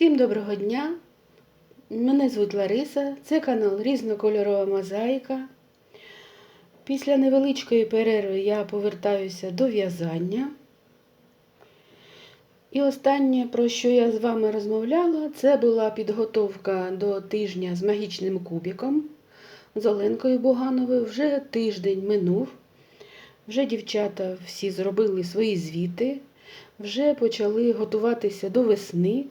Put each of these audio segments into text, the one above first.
Всім доброго дня! Мене звуть Лариса, це канал Різнокольорова мозаїка. Після невеличкої перерви я повертаюся до в'язання. І останнє, про що я з вами розмовляла, це була підготовка до тижня з магічним кубіком з Оленкою Бугановою. Вже тиждень минув. Вже дівчата всі зробили свої звіти, вже почали готуватися до весни,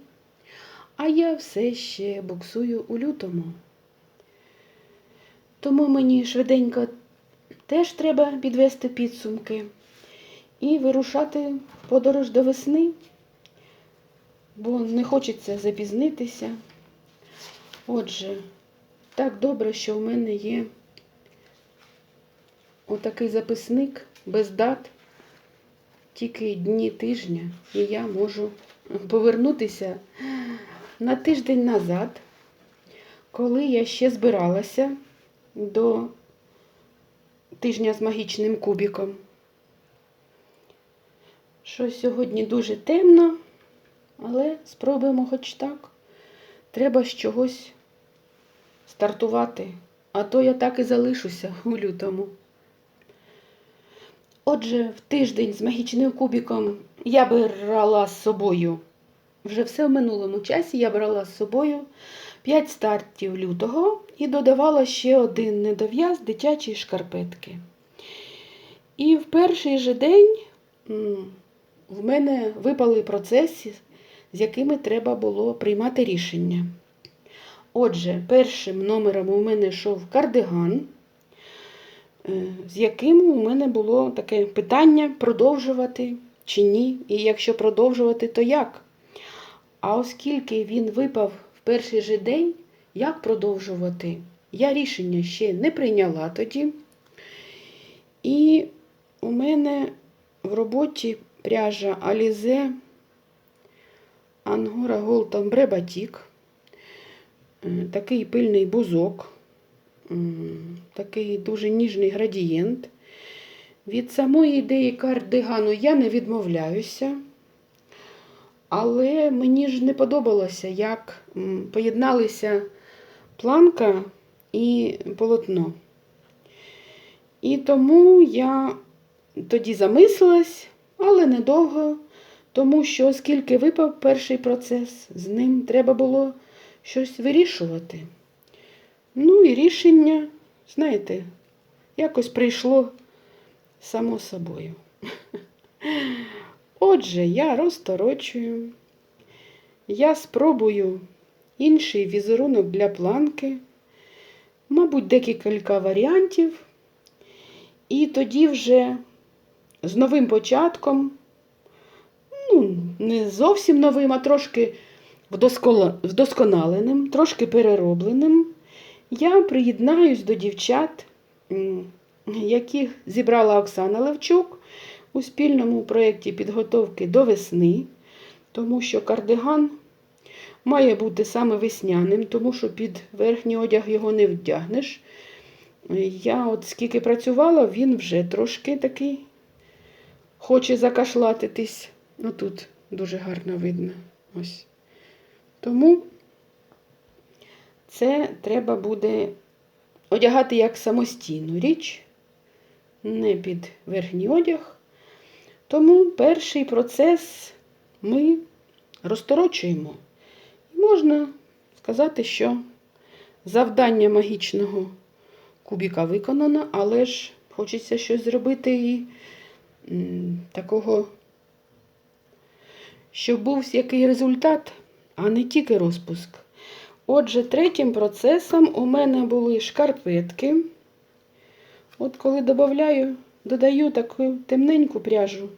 а я все ще буксую у лютому. Тому мені швиденько теж треба підвести підсумки і вирушати подорож до весни, бо не хочеться запізнитися. Отже, так добре, що в мене є отакий записник без дат, тільки дні тижня, і я можу повернутися на тиждень назад, коли я ще збиралася до тижня з магічним кубіком. Що сьогодні дуже темно, але спробуємо хоч так. Треба з чогось стартувати, а то я так і залишуся у лютому. Отже, в тиждень з магічним кубіком я брала з собою, вже все в минулому часі я брала з собою 5 стартів лютого і додавала ще один недов'яз дитячі шкарпетки. І в перший же день в мене випали процеси, з якими треба було приймати рішення. Отже, першим номером у мене йшов кардиган, з яким у мене було таке питання продовжувати чи ні. І якщо продовжувати, то як? А оскільки він випав в перший же день, як продовжувати? Я рішення ще не прийняла тоді. І у мене в роботі пряжа Angora Gold Ombre Batik. Такий пильний бузок, такий дуже ніжний градієнт. Від самої ідеї кардигану я не відмовляюся. Але мені ж не подобалося, як поєдналися планка і полотно. І тому я тоді замислилась, але недовго, тому що, оскільки випав перший процес, з ним треба було щось вирішувати. Ну і рішення, знаєте, якось прийшло само собою. Отже, я розторочую, я спробую інший візерунок для планки, мабуть, декілька варіантів. І тоді вже з новим початком, ну, не зовсім новим, а трошки вдосконаленим, трошки переробленим, я приєднаюсь до дівчат, яких зібрала Оксана Левчук у спільному проєкті підготовки до весни, тому що кардиган має бути саме весняним, тому що під верхній одяг його не вдягнеш. Я от скільки працювала, він вже трошки такий хоче закашлатитись. Ну тут дуже гарно видно. Ось. Тому це треба буде одягати як самостійну річ, не під верхній одяг. Тому перший процес ми розторочуємо. І можна сказати, що завдання магічного кубіка виконано, але ж хочеться щось зробити і такого, щоб був який результат, а не тільки розпуск. Отже, третім процесом у мене були шкарпетки. От коли додаю, додаю таку темненьку пряжу,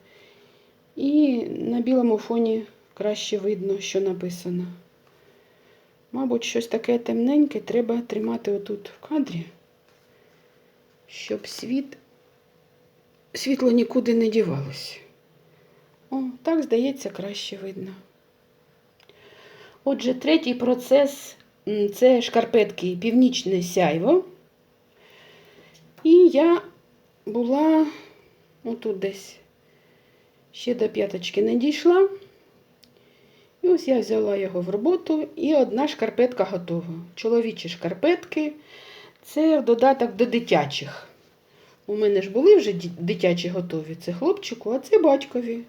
і на білому фоні краще видно, що написано. Мабуть, щось таке темненьке треба тримати отут в кадрі, щоб світ, світло нікуди не дівалося. О, так, здається, краще видно. Отже, третій процес це шкарпетки північне сяйво. І я була отут десь ще до п'яточки не дійшла. І ось я взяла його в роботу, і одна шкарпетка готова. Чоловічі шкарпетки це додаток до дитячих. У мене ж були вже дитячі готові. Це хлопчику, а це батькові.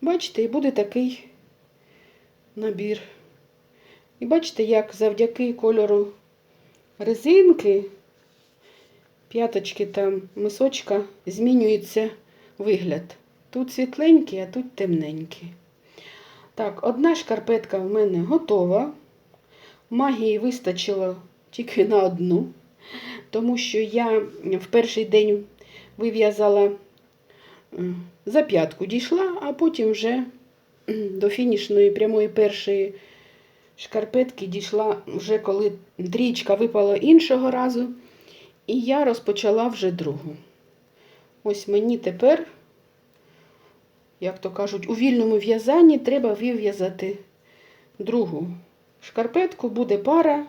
Бачите, і буде такий набір. І бачите, як завдяки кольору резинки, п'яточки там, мисочка, змінюється вигляд. Тут світленький, а тут темненький. Так, одна шкарпетка в мене готова. Магії вистачило тільки на одну, тому що я в перший день вив'язала за п'ятку дійшла, а потім вже до фінішної прямої першої шкарпетки дійшла вже коли трічка випала іншого разу. І я розпочала вже другу. Ось мені тепер, як то кажуть, у вільному в'язанні треба вив'язати другу шкарпетку, буде пара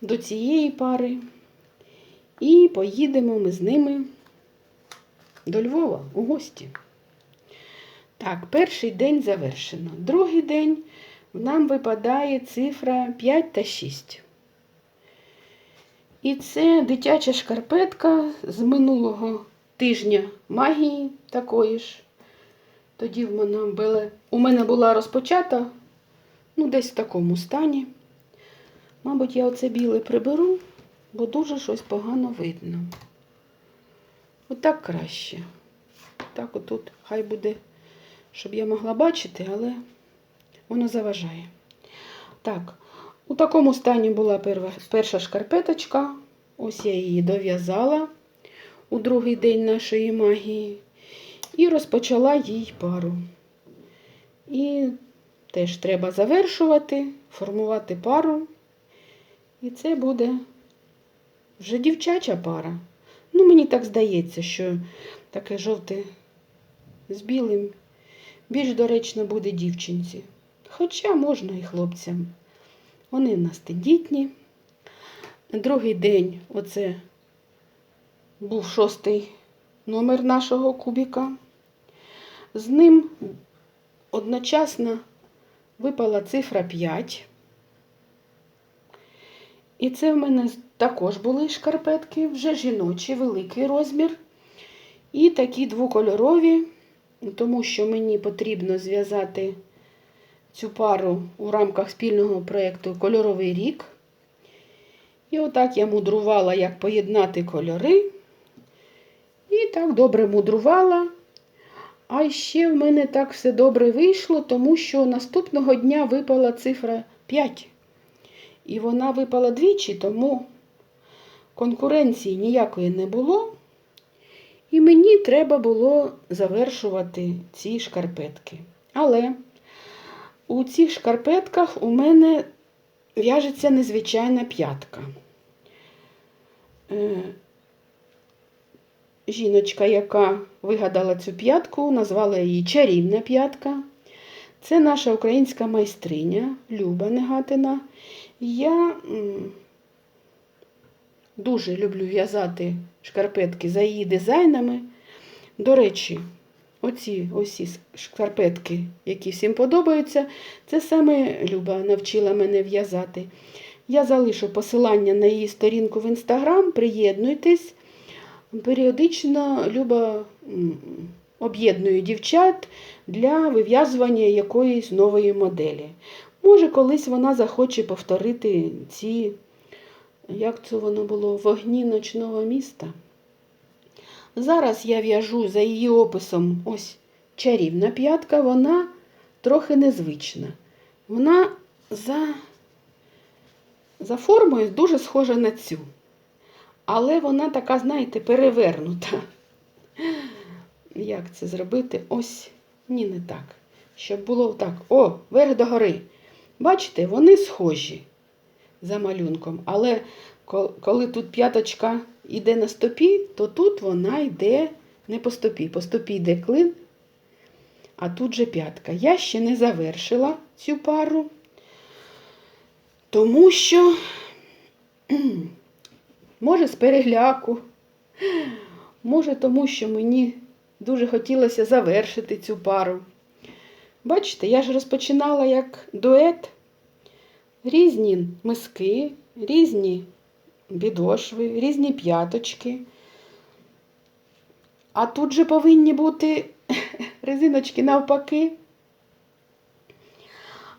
до цієї пари. І поїдемо ми з ними до Львова у гості. Так, перший день завершено. Другий день нам випадає цифра 5 та 6. І це дитяча шкарпетка з минулого тижня магії такої ж. Тоді в мене була, у мене була розпочата, ну, десь в такому стані. Мабуть, я оце біле приберу, бо дуже щось погано видно. Отак краще. Так отут хай буде, щоб я могла бачити, але воно заважає. Так, у такому стані була перша шкарпеточка. Ось я її дов'язала у другий день нашої магії. І розпочала їй пару. І теж треба завершувати, формувати пару. І це буде вже дівчача пара. Ну, мені так здається, що таке жовте з білим більш доречно буде дівчинці. Хоча можна і хлопцям. Вони в нас тендітні. Другий день оце був шостий номер нашого кубіка. З ним одночасно випала цифра 5. І це в мене також були шкарпетки, вже жіночі, великий розмір. І такі двокольорові, тому що мені потрібно зв'язати цю пару у рамках спільного проєкту Кольоровий рік. І отак я мудрувала, як поєднати кольори. І так добре мудрувала. А ще в мене так все добре вийшло, тому що наступного дня випала цифра 5. І вона випала двічі, тому конкуренції ніякої не було. І мені треба було завершувати ці шкарпетки. Але у цих шкарпетках у мене в'яжеться незвичайна п'ятка. Жіночка, яка вигадала цю п'ятку, назвала її чарівна п'ятка. Це наша українська майстриня Люба Негатина. Я дуже люблю в'язати шкарпетки за її дизайнами. До речі, оці ось шкарпетки, які всім подобаються, це саме Люба навчила мене в'язати. Я залишу посилання на її сторінку в інстаграм, приєднуйтесь. Періодично Люба об'єднує дівчат для вив'язування якоїсь нової моделі. Може, колись вона захоче повторити ці, як це воно було, вогні ночного міста. Зараз я в'яжу за її описом ось чарівна п'ятка, вона трохи незвична. Вона за, за формою дуже схожа на цю. Але вона така, знаєте, перевернута. Як це зробити? Ось, ні, не так. Щоб було так. О, верх до гори. Бачите, вони схожі за малюнком. Але коли тут п'яточка йде на стопі, то тут вона йде не по стопі. По стопі йде клин, а тут же п'ятка. Я ще не завершила цю пару, тому що, може, з перегляку, може, тому що мені дуже хотілося завершити цю пару. Бачите, я ж розпочинала як дует. Різні миски, різні підошви, різні п'яточки. А тут же повинні бути резиночки навпаки.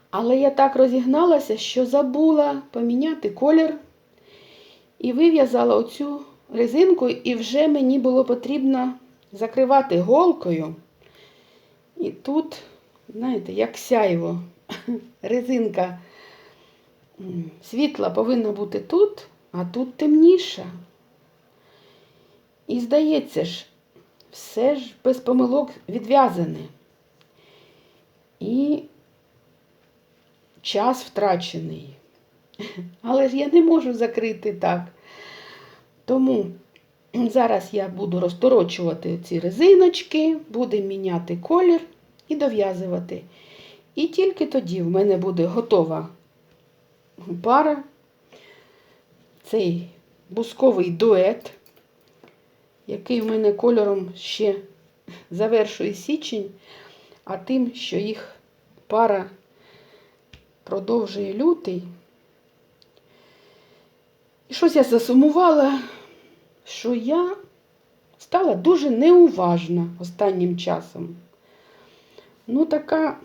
Але я так розігналася, що забула поміняти колір і вив'язала оцю резинку, і вже мені було потрібно закривати голкою. І тут, знаєте, як сяйво, резинка світла повинна бути тут, а тут темніша. І здається ж, все ж без помилок відв'язане. І час втрачений. Але ж я не можу закрити так. Тому зараз я буду розторочувати ці резиночки, будемо міняти колір і дов'язувати. І тільки тоді в мене буде готова пара, цей бусковий дует, який в мене кольором ще завершує січень, а тим, що їх пара продовжує лютий. І щось я засумувала, що я стала дуже неуважна останнім часом. Ну, така,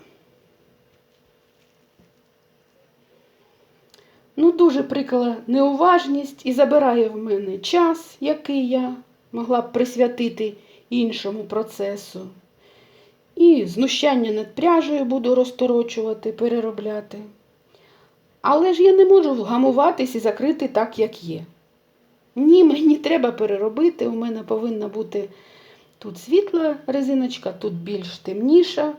ну, дуже прикла неуважність і забирає в мене час, який я могла б присвятити іншому процесу. І знущання над пряжею буду розторочувати, переробляти. Але ж я не можу вгамуватись і закрити так, як є. Ні, мені треба переробити. У мене повинна бути тут світла резиночка, тут більш темніша.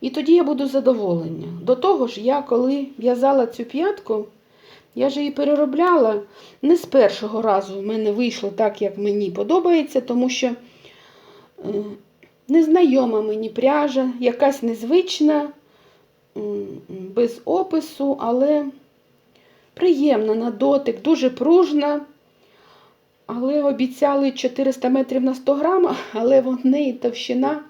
І тоді я буду задоволення. До того ж, я коли в'язала цю п'ятку, я ж її переробляла. Не з першого разу в мене вийшло так, як мені подобається, тому що е, незнайома мені пряжа, якась незвична, без опису, але приємна на дотик, дуже пружна. Але обіцяли 400 метрів на 100 грам, але в неї товщина,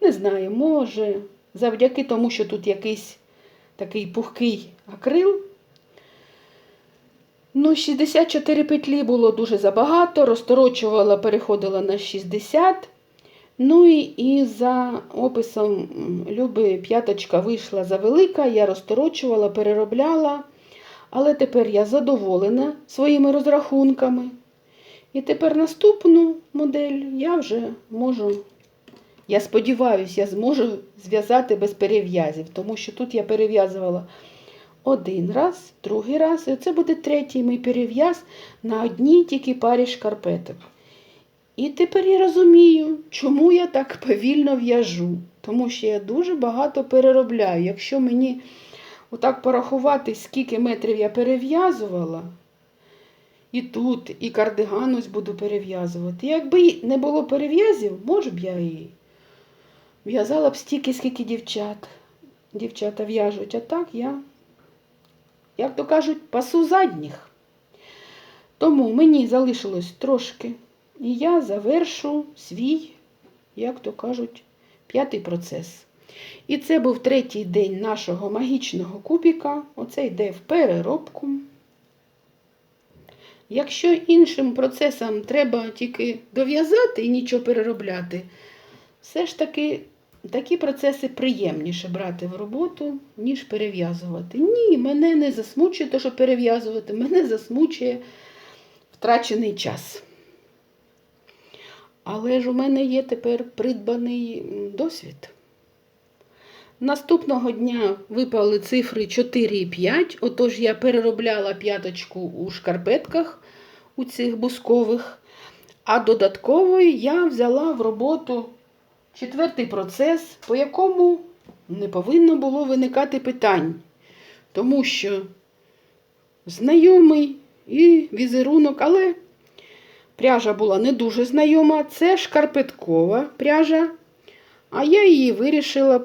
не знаю, може, завдяки тому, що тут якийсь такий пухкий акрил. Ну, 64 петлі було дуже забагато, розторочувала, переходила на 60. Ну і, і за описом Люби п'яточка вийшла завелика, я розторочувала, переробляла. Але тепер я задоволена своїми розрахунками. І тепер наступну модель я вже можу, я сподіваюся, я зможу зв'язати без перев'язів, тому що тут я перев'язувала один раз, другий раз, і це буде третій мій перев'яз на одній тільки парі шкарпеток. І тепер я розумію, чому я так повільно в'яжу. Тому що я дуже багато переробляю. Якщо мені отак порахувати, скільки метрів я перев'язувала, і тут, і кардиган ось буду перев'язувати. Якби не було перев'язів, може б я і в'язала б стільки, скільки дівчат. Дівчата в'яжуть, а так я, як то кажуть, пасу задніх. Тому мені залишилось трошки. І я завершу свій, як то кажуть, п'ятий процес. І це був третій день нашого магічного кубіка. Оце йде в переробку. Якщо іншим процесам треба тільки дов'язати і нічого переробляти, все ж таки такі процеси приємніше брати в роботу, ніж перев'язувати. Ні, мене не засмучує те, що перев'язувати, мене засмучує втрачений час. Але ж у мене є тепер придбаний досвід. Наступного дня випали цифри 4 і 5, отож я переробляла п'яточку у шкарпетках у цих бускових, а додатково я взяла в роботу четвертий процес, по якому не повинно було виникати питань, тому що знайомий і візерунок, але пряжа була не дуже знайома. Це шкарпеткова пряжа, а я її вирішила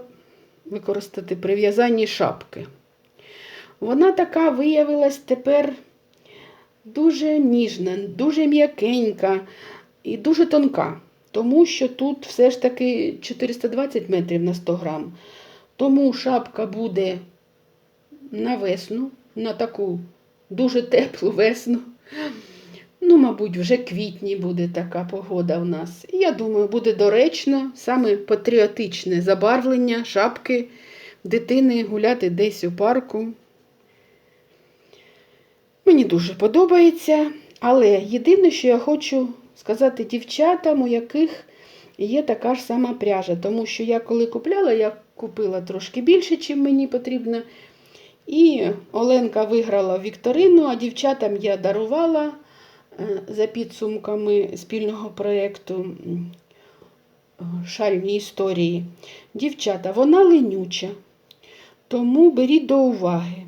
використати при в'язанні шапки. Вона така виявилась тепер дуже ніжна, дуже м'якенька і дуже тонка, тому що тут все ж таки 420 метрів на 100 грам. Тому шапка буде на весну, на таку дуже теплу весну. Ну, мабуть, вже квітні буде така погода в нас. І я думаю, буде доречно саме патріотичне забарвлення шапки дитини гуляти десь у парку. Мені дуже подобається, але єдине, що я хочу сказати дівчатам, у яких є така ж сама пряжа. Тому що я коли купляла, я купила трошки більше, чим мені потрібно. І Оленка виграла вікторину, а дівчатам я дарувала е, за підсумками спільного проєкту Шальні історії. Дівчата, вона ленюча, тому беріть до уваги.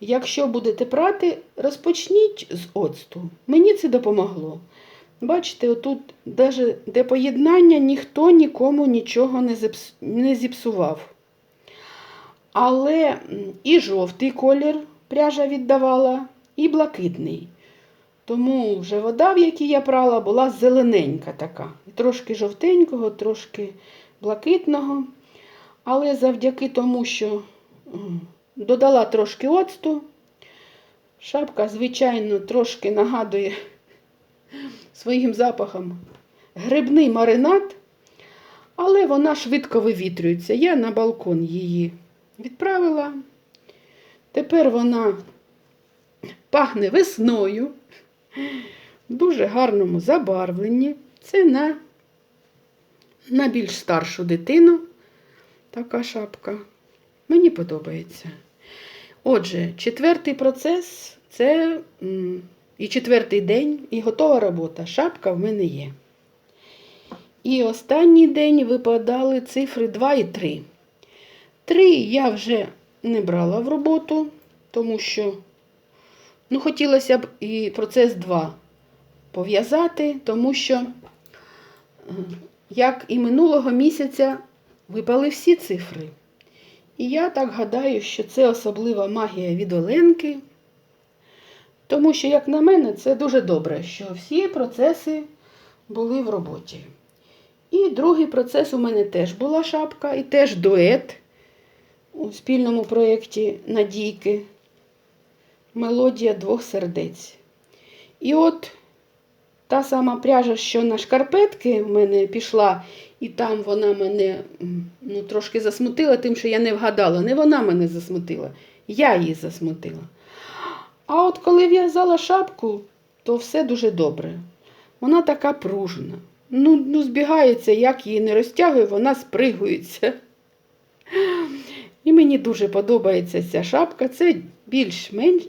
Якщо будете прати, розпочніть з оцту. Мені це допомогло. Бачите, отут, даже де поєднання, ніхто нікому нічого не зіпсував. Але і жовтий колір пряжа віддавала, і блакитний. Тому вже вода, в якій я прала, була зелененька така. Трошки жовтенького, трошки блакитного. Але завдяки тому, що додала трошки оцту, шапка, звичайно, трошки нагадує своїм запахом грибний маринад, але вона швидко вивітрюється. Я на балкон її відправила. Тепер вона пахне весною, в дуже гарному забарвленні. Це на, на більш старшу дитину така шапка. Мені подобається. Отже, четвертий процес це і четвертий день, і готова робота. Шапка в мене є. І останній день випадали цифри 2 і 3. 3 я вже не брала в роботу, тому що ну, хотілося б і процес 2 пов'язати, тому що, е, як і минулого місяця, випали всі цифри. І я так гадаю, що це особлива магія від Оленки. Тому що, як на мене, це дуже добре, що всі процеси були в роботі. І другий процес у мене теж була шапка, і теж дует у спільному проєкті Надійки. Мелодія двох сердець. І от та сама пряжа, що на шкарпетки в мене пішла, і там вона мене ну, трошки засмутила, тим, що я не вгадала. Не вона мене засмутила, я її засмутила. А от коли в'язала шапку, то все дуже добре. Вона така пружна. Ну, ну збігається, як її не розтягую, вона спригується. І мені дуже подобається ця шапка. Це більш-менш,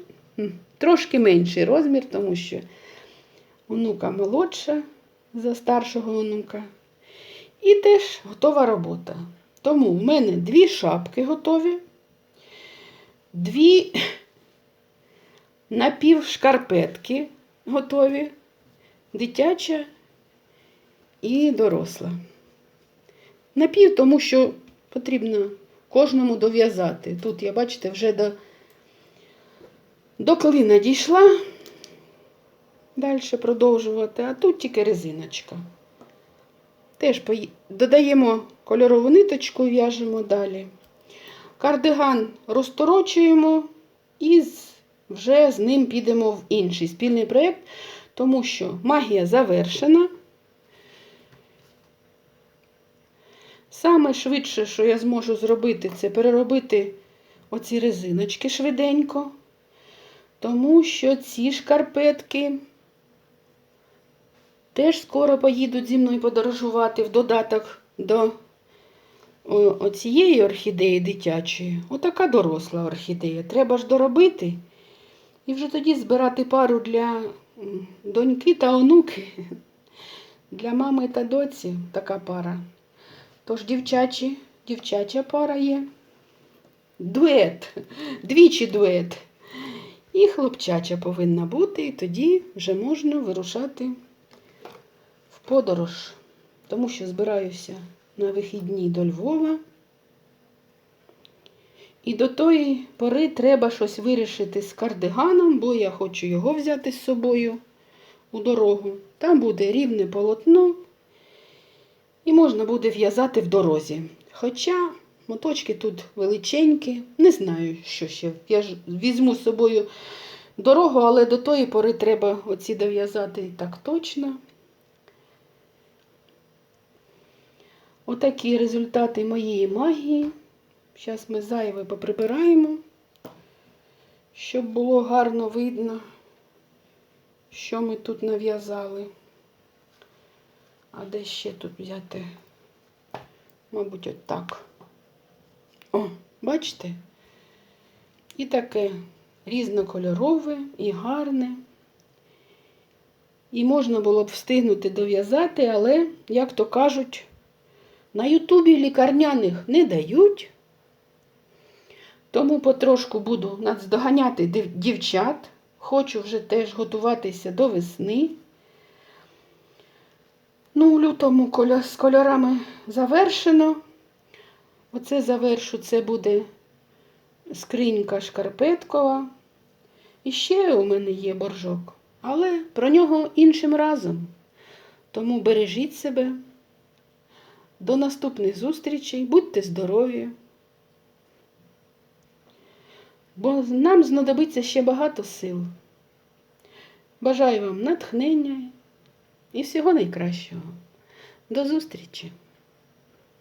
трошки менший розмір, тому що онука молодша за старшого онука. І теж готова робота. Тому в мене дві шапки готові, дві напівшкарпетки готові, дитяча і доросла. Напів, тому що потрібно кожному дов'язати. Тут я, бачите, вже до, до клина дійшла. Далі продовжувати, а тут тільки резиночка. Теж додаємо кольорову ниточку в'яжемо далі. Кардиган розторочуємо і вже з ним підемо в інший спільний проєкт, тому що магія завершена. Саме швидше, що я зможу зробити, це переробити оці резиночки швиденько, тому що ці шкарпетки теж скоро поїдуть зі мною подорожувати в додаток до оцієї орхідеї дитячої. Отака доросла орхідея. Треба ж доробити і вже тоді збирати пару для доньки та онуки. Для мами та доці така пара. Тож дівчачі, дівчача пара є. Дует, двічі дует. І хлопчача повинна бути, і тоді вже можна вирушати подорож. Тому що збираюся на вихідні до Львова. І до тої пори треба щось вирішити з кардиганом, бо я хочу його взяти з собою у дорогу. Там буде рівне полотно, і можна буде в'язати в дорозі. Хоча, моточки тут величенькі. Не знаю, що ще. Я ж візьму з собою дорогу, але до тої пори треба оці дов'язати так точно. Отакі результати моєї магії. Зараз ми зайве поприбираємо, щоб було гарно видно, що ми тут нав'язали. А де ще тут взяти? Мабуть, от так. О, бачите? І таке різнокольорове і гарне. І можна було б встигнути дов'язати, але, як то кажуть, на Ютубі лікарняних не дають. Тому потрошку буду наздоганяти дівчат. Хочу вже теж готуватися до весни. Ну, у лютому з кольорами завершено. Оце завершу, це буде скринька шкарпеткова. І ще у мене є боржок, але про нього іншим разом. Тому бережіть себе. До наступних зустрічей, будьте здорові. Бо нам знадобиться ще багато сил. Бажаю вам натхнення і всього найкращого. До зустрічі!